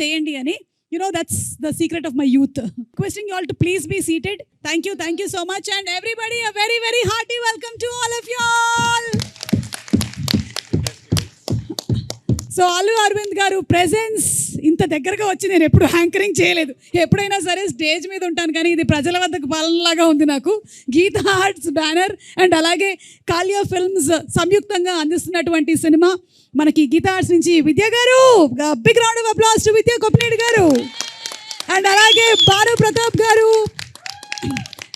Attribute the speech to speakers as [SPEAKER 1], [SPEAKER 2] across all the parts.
[SPEAKER 1] చేయండి అని you know that's the secret of my youth question you all to please be seated thank you thank you so much and everybody uh very very hearty welcome to all of you all so Allu Aravind garu presence ఇంత దగ్గరగా వచ్చి నేను ఎప్పుడు hankering చేయలేదు. ఎప్పుడైనా సరే stage మీద ఉంటాను కానీ ఇది ప్రజల వద్దకు పాలనలాగా ఉంది నాకు. గీత ఆర్ట్స్ బ్యానర్ అండ్ అలాగే కాలియా ఫిల్మ్స్ సంయుక్తంగా అందిస్తున్నటువంటి సినిమా. మనకి గీత ఆర్ట్స్ నుంచి Vidya garu. Big round of applause to Vidya Koppineedi garu. And అలాగే బాలు ప్రతాప్ గారు.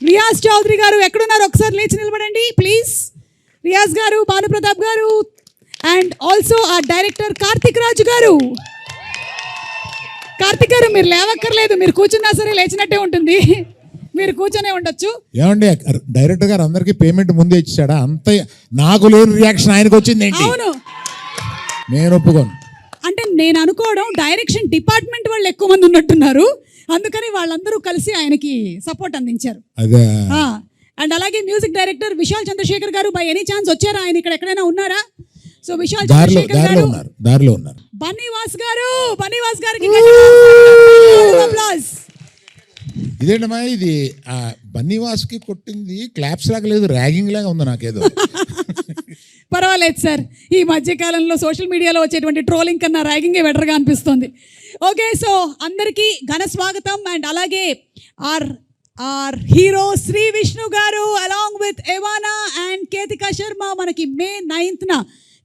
[SPEAKER 1] రియాజ్ చౌదరి గారు ఎక్కడున్నారు? ఒకసారి లేచి నిలబడండి please Riyaz garu Bhanupratap garu and also uh director Karthik Raju garu. Karthik garu మీరు లేవక్కర్లేదు. మీరు కూర్చున్నా సరే లేచినట్టే ఉంటుంది. మీరు కూర్చొనే ఉండొచ్చు.
[SPEAKER 2] ఏమండి డైరెక్టర్ గారు అందరికి పేమెంట్ ముందే ఇచ్చాడా? అంత నాకు లేని రియాక్షన్ ఆయనకు వచ్చింది
[SPEAKER 1] అవును.
[SPEAKER 2] నేను ఒప్పుకోను.
[SPEAKER 1] అంటే నేను అనుకోవడం డైరెక్షన్ డిపార్ట్మెంట్ వాళ్ళు ఎక్కువ మంది ఉన్నట్టున్నారు. అందుకని వాళ్ళందరూ కలిసి ఆయనకి సపోర్ట్ అందించారు.
[SPEAKER 2] అదే.
[SPEAKER 1] అండ్ అలాగే మ్యూజిక్ డైరెక్టర్ విశాల్ చంద్రశేఖర్ గారు బై ఎనీ ఛాన్స్ వచ్చారా? ఆయన ఇక్కడ ఎక్కడైనా ఉన్నారా? సో విశాల్
[SPEAKER 2] దారిలో
[SPEAKER 1] చంద్రశేఖర్
[SPEAKER 2] దారిలో
[SPEAKER 1] గారు
[SPEAKER 2] ఉన్నారు. దారిలో ఉన్నారు.
[SPEAKER 1] బన్నీవాస్ గారు బన్నీవాస్ గారికి.
[SPEAKER 2] ఇదేంటమ్మా ఇది బన్నీవాస్కి కొట్టింది క్లాప్స్ లాగా లేదు ర్యాగింగ్ లాగా ఉంది నాకేదో.
[SPEAKER 1] పర్వాలేదు సార్. ఈ మధ్యకాలంలో సోషల్ మీడియాలో వచ్చేటువంటి ట్రోలింగ్ కన్నా ర్యాగింగే బెటర్గా అనిపిస్తుంది. ఓకే సో అందరికీ ఘన స్వాగతం. అండ్ అలాగే R R hero Shri Vishnu గారు along with Ivana and Ketika Sharma మనకి మే నైన్త్న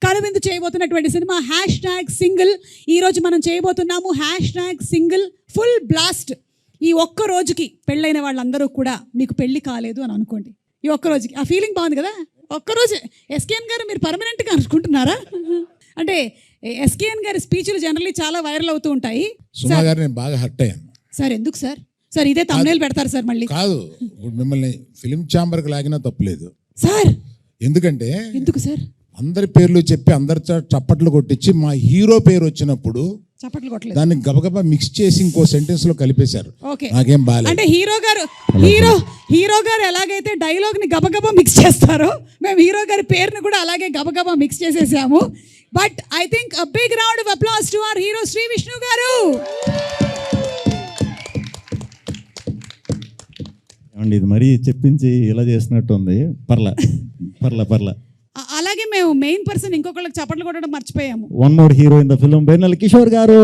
[SPEAKER 1] కనువిందు చేయబోతున్నటువంటి సినిమా హ్యాష్ ట్యాగ్ సింగిల్ ఈరోజు మనం చేయబోతున్నాము hash tag single full blast. ఈ ఒక్క రోజుకి పెళ్ళైన వాళ్ళందరూ కూడా మీకు పెళ్ళి కాలేదు అని అనుకోండి. ఈ ఒక్క రోజుకి. ఆ ఫీలింగ్ బాగుంది కదా? ఒక్కరోజు ఎస్కేఎన్ గారు మీరు పర్మనెంట్గా అనుకుంటున్నారా? అంటే ఎస్కేఎన్ గారి స్పీచ్లు జనరల్లీ చాలా వైరల్ అవుతూ ఉంటాయి.
[SPEAKER 2] సుమా గారు నేను బాగా హర్ట్ అయ్యాను.
[SPEAKER 1] సార్ ఎందుకు సార్? సార్ ఇదే తమ్నేలు పెడతారు సార్ మళ్ళీ.
[SPEAKER 2] కాదు. ఇప్పుడు మిమ్మల్ని ఫిలిం ఛాంబర్కి లాగినా తప్పులేదు.
[SPEAKER 1] సార్!
[SPEAKER 2] ఎందుకంటే
[SPEAKER 1] ఎందుకు సార్?
[SPEAKER 2] అందరి పేర్లు చెప్పి అందరి చ- చప్పట్లు కొట్టించి మా హీరో పేరు వచ్చినప్పుడు
[SPEAKER 1] చప్పట్లు కొట్టలేదు.
[SPEAKER 2] దాన్ని గబగబా మిక్స్ చేసి ఇంకో సెంటెన్స్లో కలిపేశారు.
[SPEAKER 1] ఓకే.
[SPEAKER 2] నాకేం బాగాలేదు
[SPEAKER 1] అంటే హీరో గారు హీరో హీరో గారు ఎలాగైతే డైలాగ్ని గబగబా మిక్స్ చేస్తారో మేము హీరో గారి పేరుని కూడా అలాగే గబగబా మిక్స్ చేసేసాము. But I think uh big round of applause to our hero Sri Vishnu garu.
[SPEAKER 3] ఇది మరీ చెప్పించి ఇలా చేసినట్టు ఉంది పర్ల పర్ల పర్ల
[SPEAKER 1] అ- అలాగే మేము మెయిన్ పర్సన్ ఇంకొకళ్ళకి చప్పట్లు కొట్టడం మర్చిపోయాము.
[SPEAKER 3] One more hero in the film Vennela Kishore garu.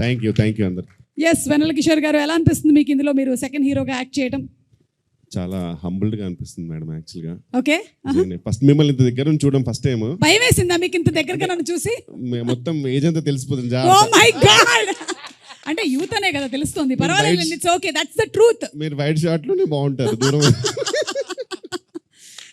[SPEAKER 4] Thank you thank you అందరు
[SPEAKER 1] ఎస్ వెనల్ కిషోర్ గారు ఎలా అనిపిస్తుంది మీకు ఇందులో మీరు సెకండ్ హీరోగా యాక్ట్ చేయడం?
[SPEAKER 4] చాలా హంబుల్డ్గా అనిపిస్తుంది మేడం యాక్చువల్గా
[SPEAKER 1] ఓకే
[SPEAKER 4] ఫస్ట్ మిమ్మల్ని ఇంత దగ్గర నుంచి చూడడం ఫస్ట్ టైం
[SPEAKER 1] భయం వేసిందా మీకు ఇంత దగ్గరగా నన్ను చూసి?
[SPEAKER 4] మొత్తం ఏజ్ అంతా తెలిసిపోతుంది
[SPEAKER 1] ఓ మై గాడ్ అంటే యూత్ అనే కదా తెలుస్తుంది పర్వాలేదు it's okay that's the truth
[SPEAKER 4] మీరు వైట్ షార్ట్లోనే బాగుంటారు దూరం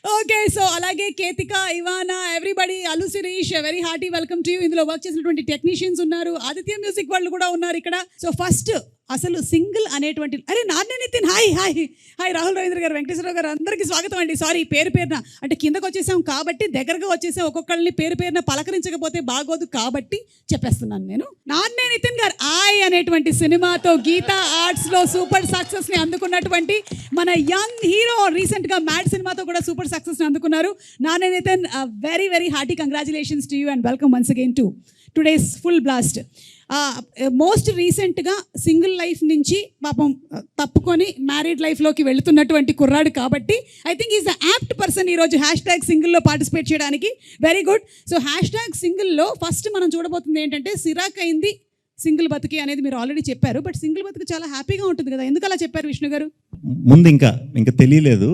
[SPEAKER 1] ఓకే సో అలాగే Ketika Ivana everybody Allu Sirish very hearty welcome to you ఇందులో వర్క్ చేసినటువంటి టెక్నీషియన్స్ ఉన్నారు. ఆదిత్య మ్యూజిక్ వాళ్ళు కూడా ఉన్నారు ఇక్కడ. సో ఫస్ట్ అసలు సింగిల్ అనేటువంటి అరే నాన్నే Nitin hi hi hi Rahul Ravindra garu Venkateswararao garu అందరికీ స్వాగతం అండి. సారీ పేరు పేరున అంటే కిందకు వచ్చేసాం కాబట్టి దగ్గరగా వచ్చేసాం ఒక్కొక్కళ్ళని పేరు పేరున పలకరించకపోతే బాగోదు కాబట్టి చెప్పేస్తున్నాను నేను. నాన్నే నితిన్ గారు ఆయ్ అనేటువంటి సినిమాతో గీతా ఆర్ట్స్లో సూపర్ సక్సెస్ని అందుకున్నటువంటి మన యంగ్ హీరో రీసెంట్గా మ్యాడ్ సినిమాతో కూడా సూపర్ సక్సెస్ని అందుకున్నారు. నాన్నే Nitin very very hearty congratulations to you and welcome once again to today's full blast most రీసెంట్గా సింగిల్ లైఫ్ నుంచి పాపం తప్పుకొని మ్యారీడ్ లైఫ్లోకి వెళుతున్నటువంటి కుర్రాడు కాబట్టి I think is the apt person ఈరోజు హ్యాష్ ట్యాగ్ సింగిల్లో పార్టిసిపేట్ చేయడానికి. Very good so hash tag సింగిల్లో first మనం చూడబోతుంది ఏంటంటే సిరాక్ అయింది సింగిల్ బతుకి అనేది మీరు ఆల్రెడీ చెప్పారు. బట్ సింగిల్ బతుకు చాలా హ్యాపీగా ఉంటుంది కదా. ఎందుకు అలా చెప్పారు విష్ణు గారు?
[SPEAKER 3] ముందు ఇంకా ఇంకా తెలియలేదు.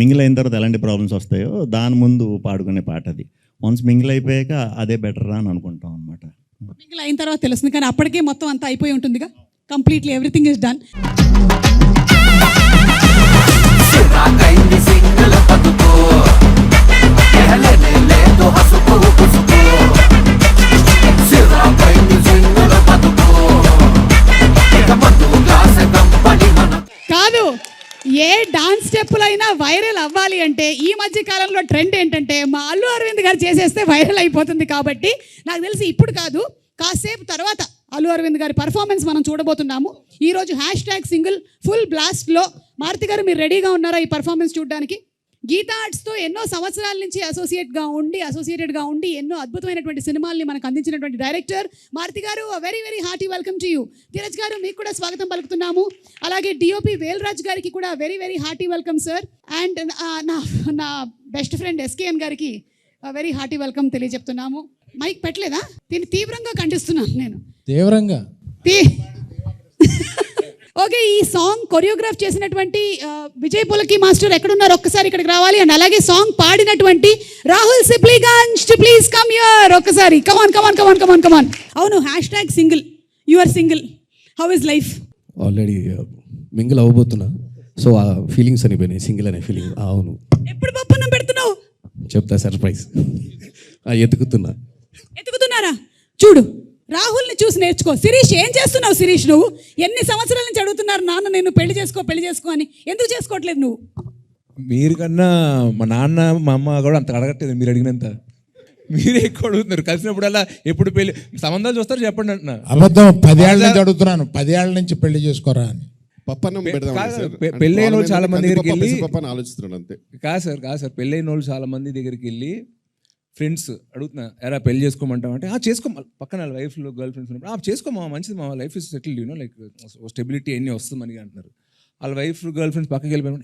[SPEAKER 3] మింగిల్ అయిన తర్వాత ఎలాంటి ప్రాబ్లమ్స్ వస్తాయో దాని ముందు పాడుకునే పాట అది. వన్స్ మింగిల్ అయిపోయాక అదే బెటర్ అని అనుకుంటాం అనమాట
[SPEAKER 1] సింగిల్ అయిన తర్వాత తెలుస్తుంది కానీ అప్పటికే మొత్తం అంతా అయిపోయి ఉంటుందిగా. కంప్లీట్లీ ఎవ్రీథింగ్ ఇస్ డన్ కాదు. ఏ డాన్స్ స్టెప్పులైనా వైరల్ అవ్వాలి అంటే ఈ మధ్య కాలంలో ట్రెండ్ ఏంటంటే మా అల్లు అరవింద్ గారు చేసేస్తే వైరల్ అయిపోతుంది కాబట్టి నాకు తెలిసి ఇప్పుడు కాదు కాసేపు తర్వాత అల్లు అరవింద్ గారి పర్ఫార్మెన్స్ మనం చూడబోతున్నాము. ఈరోజు హ్యాష్ ట్యాగ్ సింగిల్ ఫుల్ బ్లాస్ట్లో మారుతి గారు మీరు రెడీగా ఉన్నారా ఈ పర్ఫార్మెన్స్ చూడడానికి? గీతా ఆర్ట్స్తో ఎన్నో సంవత్సరాల నుంచి అసోసియేట్గా ఉండి అసోసియేటెడ్గా ఉండి ఎన్నో అద్భుతమైనటువంటి సినిమాల్ని మనకు అందించినటువంటి director Maruthi garu very very hearty welcome to you Dheeraj garu మీకు కూడా స్వాగతం పలుకుతున్నాము. అలాగే డిఓపి వేల్రాజ్ గారికి కూడా very very hearty welcome sir and నా నా బెస్ట్ ఫ్రెండ్ ఎస్కేఎన్ గారికి వెరీ హార్టీ వెల్కమ్ తెలియజెప్తున్నాము. మైక్ పెట్టలేదా? దీన్ని తీవ్రంగా ఖండిస్తున్నాను నేను.
[SPEAKER 5] తీవ్రంగా?
[SPEAKER 1] తీ ఓకే ఈ సాంగ్ కొరియోగ్రాఫ్ చేసినటువంటి విజయ్ పులకి మాస్టర్ ఎక్కడున్నారు ఒక్కసారి ఇక్కడికి రావాలి. అండ్ అలాగే సాంగ్ పాడినటువంటి Rahul Sipligunj please come your ఒక్కసారి come on come on come on come on come on అవును hash tag single your single how is life
[SPEAKER 5] already mingle అవ్వబోతున్నా. So ఆ ఫీలింగ్స్ అనిపోయినాయి సింగిల్ అనే ఫీలింగ్ అవును.
[SPEAKER 1] ఎప్పుడు పప్పున్నం పెడుతున్నావు?
[SPEAKER 5] చెప్తా సర్ప్రైజ్ ఎతుకుతున్నా.
[SPEAKER 1] ఎత్తుకుతున్నారా చూడు. రాహుల్ని చూసి నేర్చుకో. శిరీష్ ఏం చేస్తున్నావు శిరీష్ నువ్వు? ఎన్ని సంవత్సరాల నుంచి అడుగుతున్నారు నాన్న నేను పెళ్ళి చేసుకో పెళ్ళి చేసుకో అని. ఎందుకు చేసుకోవట్లేదు నువ్వు?
[SPEAKER 6] మీరు కన్నా మా నాన్న మా అమ్మ కూడా అంత అడగట్లేదు మీరు అడిగినంత. మీరే ఎక్కువ అడుగుతున్నారు. కలిసినప్పుడల్లా ఎప్పుడు పెళ్ళి సంబంధాలు చూస్తారు చెప్పండి అంటున్నా.
[SPEAKER 2] అబద్ధం పదేళ్ళ నుంచి అడుగుతున్నాను. పదేళ్ళ నుంచి పెళ్ళి చేసుకోరా అని.
[SPEAKER 4] పప్పన్నం పెడదాం
[SPEAKER 6] పెళ్ళైన వాళ్ళు చాలా మంది దగ్గరికి వెళ్ళి-
[SPEAKER 4] పప్పని ఆలోచిస్తున్నాడు అంతే.
[SPEAKER 6] కాదు సార్ కాదు సార్. పెళ్ళైన వాళ్ళు చాలా మంది దగ్గరికి వెళ్ళి ఫ్రెండ్స్ అడుగుతున్నా ఎరా పెళ్ళి చేసుకోమంటాం అంటే "ఆ, చేసుకో పక్కన వాళ్ళ వైఫ్లో గర్ల్ ఫ్రెండ్స్ ఉన్నప్పుడు "ఆ, చేసుకో మా మంచిది మా life is settled you know like stability అన్నీ వస్తుందని అంటున్నారు. వాళ్ళ వైఫ్ గర్ల్ ఫ్రెండ్స్ పక్కకి వెళ్ళిపోయిన.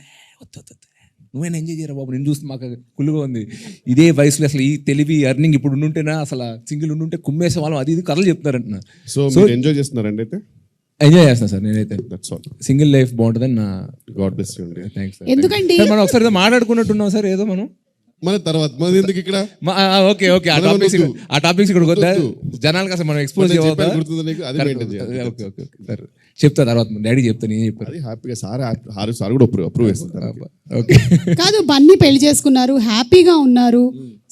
[SPEAKER 6] నువ్వైనా ఎంజాయ్ చేయరా బాబు? నేను చూస్తే మాకు కుళ్ళుగా ఉంది. ఇదే వయసులో అసలు ఈ తెలివి అర్నింగ్ ఇప్పుడు ఉండుంటేనా అసలు సింగిల్ ఉండుంటే కుమ్మేసే వాళ్ళం అది ఇది కథలు చెప్తారంటున్నా
[SPEAKER 4] సో మీరు ఎంజాయ్ చేస్తున్నారండి అయితే?
[SPEAKER 6] ఎంజాయ్ చేస్తున్నా సార్ నేనైతే.
[SPEAKER 4] దట్స్ ఆల్
[SPEAKER 6] సింగిల్ లైఫ్ బాగుంటుందని నా
[SPEAKER 4] గాడ్
[SPEAKER 6] థ్యాంక్స్
[SPEAKER 1] ఎందుకండి?
[SPEAKER 6] మనం ఒకసారి ఏదో మాట్లాడుకున్నట్టున్నాం సార్ ఏదో మనం.
[SPEAKER 4] మన తర్వాత మన ఎందుకు ఇక్కడ
[SPEAKER 6] ఓకే ఓకే ఆ టాపిక్స్. ఆ టాపిక్స్ ఇక్కడ వద్దా. జనాలకు అసలు మనం ఎక్స్పోజ్
[SPEAKER 4] గుర్తుందా నీకు? అది
[SPEAKER 6] ఓకే ఓకే సరే చెప్తా తర్వాత డాడీ చెప్తాను ఏం చెప్పారు
[SPEAKER 4] అది హ్యాపీగా సార్ హారు సార్ కూడా అప్రూవ్ అప్రూవ్ చేస్తారు.
[SPEAKER 6] ఓకే.
[SPEAKER 1] కాదు బన్నీ పెళ్ళి చేసుకున్నారు హ్యాపీగా ఉన్నారు.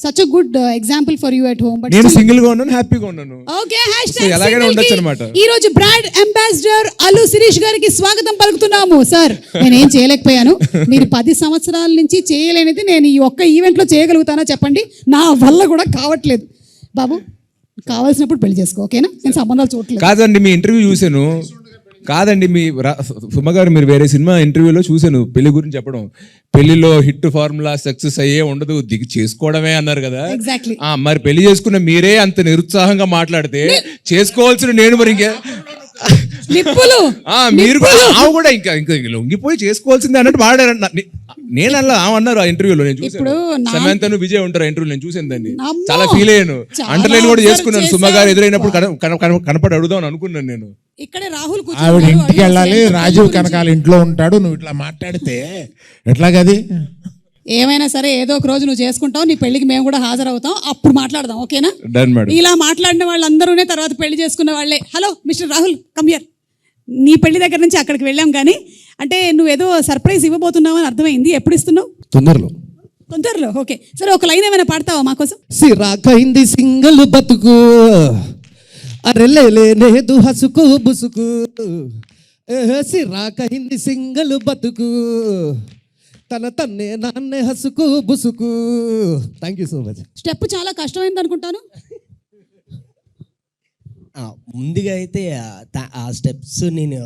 [SPEAKER 1] Such a good example for you at home but
[SPEAKER 6] నేను సింగిల్గా ఉన్నాను హ్యాపీగా ఉన్నాను.
[SPEAKER 1] ఓకే హ్యాష్
[SPEAKER 6] So, ఎలాగైనా ఉండొచ్చు అన్నమాట.
[SPEAKER 1] ఈ రోజు బ్రాండ్ అంబాసిడర్ అల్లు శిరీష్ గారికి స్వాగతం పలుకుతున్నాము. సార్ నేనేం చేయలేకపోయాను. మీరు పది సంవత్సరాల నుంచి చేయలేనిది నేను ఈ ఒక్క ఈవెంట్లో చేయగలుగుతానా చెప్పండి? నా వల్ల కూడా కావట్లేదు. బాబు కావాల్సినప్పుడు పెళ్ళి చేసుకో ఓకేనా? నేను సంబంధాలు చూడట్లేదు.
[SPEAKER 6] కాదండి మీ ఇంటర్వ్యూ చూశాను. కాదండి మీ రా- సుమ గారు మీరు వేరే సినిమా ఇంటర్వ్యూలో చూశాను పెళ్ళి గురించి చెప్పడం. పెళ్ళిలో హిట్ ఫార్ములా సక్సెస్ అయ్యే ఉండదు దిగి చేసుకోవడమే అన్నారు కదా. మరి పెళ్ళి చేసుకున్న మీరే అంత నిరుత్సాహంగా మాట్లాడితే చేసుకోవాల్సిన నేను మరి ఇంకా
[SPEAKER 1] నిప్పులు.
[SPEAKER 6] ఆ, మీరు కూడా ఆమె కూడా ఇంకా ఇంకా లొంగిపోయి చేసుకోవాల్సిందే అన్నట్టు వాడారంట నేను అలా ఆమె అన్నారు ఆ ఇంటర్వ్యూలో నేను చూసాను సమంతను విజయ్ ఉంటారు ఇంటర్వ్యూ నేను చూసాను దాన్ని! చాలా ఫీల్ అయ్యాను. అండర్లైన్ కూడా చేసుకున్నాను. సుమ గారు. ఎదురైనప్పుడు కన- కన- కన- కనపడి అడుగుదాం అని అనుకున్నాను నేను.
[SPEAKER 1] ఇక్కడే రాహుల్
[SPEAKER 2] ఆవిడ. ఇంటికి వెళ్ళాలి. రాజీవ్. కనకాల ఇంట్లో ఉంటాడు. నువ్వు ఇట్లా మాట్లాడితే ఎట్లాగది?
[SPEAKER 1] ఏమైనా సరే ఏదో ఒక రోజు నువ్వు చేసుకుంటావు నీ పెళ్ళికి మేము కూడా హాజరవుతాం అప్పుడు మాట్లాడదాం ఓకేనా?
[SPEAKER 6] డన్ మేడం
[SPEAKER 1] ఇలా మాట్లాడిన వాళ్ళందరూనే తర్వాత పెళ్ళి చేసుకున్న వాళ్ళే. హలో మిస్టర్ రాహుల్ కమ్యర్ నీ పెళ్ళి దగ్గర నుంచి అక్కడికి వెళ్ళాం కానీ అంటే నువ్వు ఏదో సర్ప్రైజ్ ఇవ్వబోతున్నావు అని అర్థమైంది ఎప్పుడు ఇస్తున్నావు?
[SPEAKER 5] తొందరలో.
[SPEAKER 1] తొందరలో ఓకే. సరే ఒక లైన్ ఏమైనా పాడతావా మాకోసం
[SPEAKER 5] సిరాకైంది సింగల్ బతుకు. అరెలేలేదు హసుకు బుసుకు. సిరాకైంది సింగల్ బతుకు. తన తన్నే నాన్నే హసుకు బుసుకు. Thank you so much
[SPEAKER 1] step చాలా కష్టమైంది అనుకుంటాను.
[SPEAKER 7] ముందుగా అయితే ఆ స్టెప్స్ నేను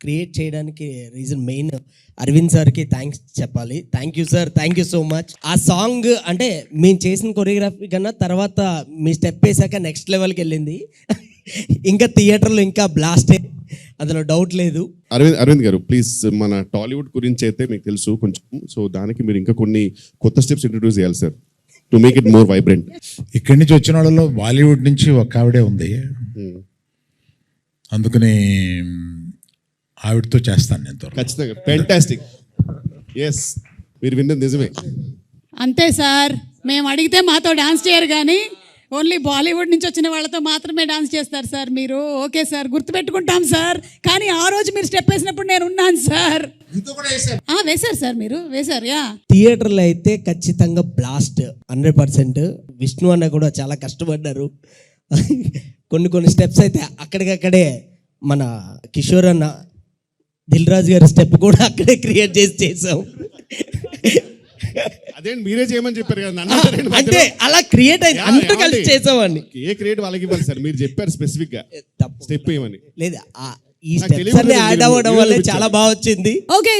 [SPEAKER 7] క్రియేట్ చేయడానికి రీజన్ మెయిన్ అరవింద్ సార్కి థ్యాంక్స్ చెప్పాలి. Thank you sir thank you so much ఆ సాంగ్ అంటే మేము చేసిన కొరియోగ్రఫీ కన్నా తర్వాత మీ స్టెప్ వేసాక నెక్స్ట్ లెవెల్కి వెళ్ళింది. ఇంకా థియేటర్లో ఇంకా బ్లాస్టే అందులో డౌట్ లేదు.
[SPEAKER 4] అరవింద్ అరవింద్ గారు ప్లీజ్ మన టాలీవుడ్ గురించి అయితే మీకు తెలుసు కొంచెం. సో దానికి మీరు ఇంకా కొన్ని కొత్త స్టెప్స్ ఇంట్రడ్యూస్ చేయాలి sir to make it more vibrant
[SPEAKER 2] ఇక్కడి నుంచి వచ్చిన వాళ్ళలో బాలీవుడ్ నుంచి ఒక ఆవిడే ఉంది. అందుకని ఆవిడతో చేస్తాను నేను.
[SPEAKER 4] ఖచ్చితంగా. ఫెంటాస్టిక్ ఎస్ మీరు విన్నది నిజమే.
[SPEAKER 1] అంతే సార్ మేము అడిగితే మాతో డాన్స్ చేయరు కానీ ఓన్లీ బాలీవుడ్ నుంచి వచ్చిన వాళ్ళతో మాత్రమే డాన్స్ చేస్తారు సార్ మీరు. ఓకే సార్ గుర్తుపెట్టుకుంటాం సార్. కానీ ఆ రోజు మీరు స్టెప్ వేసినప్పుడు నేను ఉన్నాను సార్. ఆ, వేశారు సార్ మీరు వేశారు యా.
[SPEAKER 7] థియేటర్లో అయితే ఖచ్చితంగా బ్లాస్ట్ హండ్రెడ్ పర్సెంట్. విష్ణు అన్న కూడా చాలా కష్టపడ్డారు. కొన్ని కొన్ని స్టెప్స్ అయితే అక్కడికక్కడే మన కిషోర్ అన్న దిల్ రాజు గారి స్టెప్ కూడా అక్కడే క్రియేట్ చేసి చేసాం
[SPEAKER 4] అదేంటి మీరే చేయమని చెప్పారు కదా నన్ను
[SPEAKER 7] అంటే? అలా క్రియేట్ అయింది అంతా కలిసి? చేసామండి
[SPEAKER 4] ఏ క్రియేట్ వాళ్ళకి ఇవ్వాలి సార్ మీరు చెప్పారు
[SPEAKER 7] స్పెసిఫిక్గా
[SPEAKER 4] స్టెప్ ఏమని
[SPEAKER 7] లేదు ఆ- ఈ స్టెప్స్ అన్ని యాడ్ అవ్వడం వల్ల. చాలా బాగా వచ్చింది
[SPEAKER 1] ఓకే